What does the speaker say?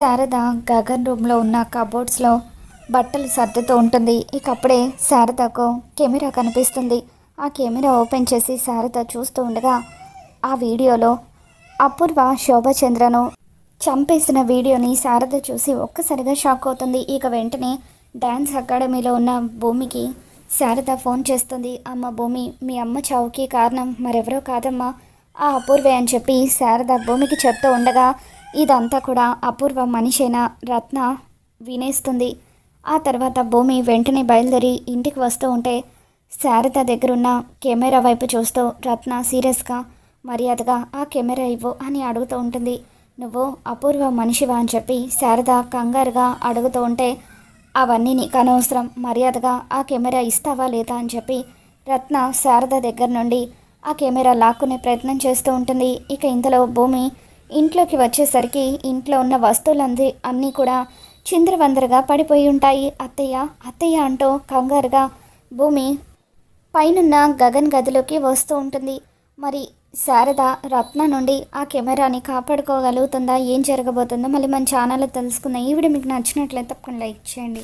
శారద గగన్ రూమ్లో ఉన్న కబోర్డ్స్లో బట్టలు సర్దుతూ ఉంటుంది. ఇక అప్పుడే శారదకు కెమెరా కనిపిస్తుంది. ఆ కెమెరా ఓపెన్ చేసి శారద చూస్తూ ఉండగా ఆ వీడియోలో అపూర్వ శోభచంద్రను చంపేసిన వీడియోని శారద చూసి ఒక్కసారిగా షాక్ అవుతుంది. ఇక వెంటనే డ్యాన్స్ అకాడమీలో ఉన్న భూమికి శారద ఫోన్ చేస్తుంది. అమ్మ భూమి మీ అమ్మ చావుకి కారణం మరెవరో కాదమ్మా ఆ అపూర్వే అని చెప్పి శారద భూమికి చెప్తూ ఉండగా ఇదంతా కూడా అపూర్వ మనిషైన రత్న వినేస్తుంది. ఆ తర్వాత భూమి వెంటనే బయలుదేరి ఇంటికి వస్తూ ఉంటే శారద దగ్గరున్న కెమెరా వైపు చూస్తూ రత్న సీరియస్గా మర్యాదగా ఆ కెమెరా ఇవ్వు అని అడుగుతూ ఉంటుంది. నువ్వు అపూర్వ మనిషివా అని చెప్పి శారద కంగారుగా అడుగుతూ ఉంటే అవన్నీ నీకు అనవసరం మర్యాదగా ఆ కెమెరా ఇస్తావా లేదా అని చెప్పి రత్న శారద దగ్గర నుండి ఆ కెమెరా లాక్కునే ప్రయత్నం చేస్తూ ఉంటుంది. ఇక ఇంతలో భూమి ఇంట్లోకి వచ్చేసరికి ఇంట్లో ఉన్న వస్తువులంది అన్నీ కూడా చిందరవందరగా పడిపోయి ఉంటాయి. అత్తయ్య అత్తయ్య అంటూ కంగారుగా భూమి పైనున్న గగన్ గదిలోకి వస్తూ ఉంటుంది. మరి శారద రత్న నుండి ఆ కెమెరాని కాపాడుకోగలుగుతుందా? ఏం జరగబోతుందో మళ్ళీ మన ఛానల్లో తెలుసుకుందాం. ఈ వీడియో మీకు నచ్చినట్లయితే తప్పకుండా లైక్ చేయండి.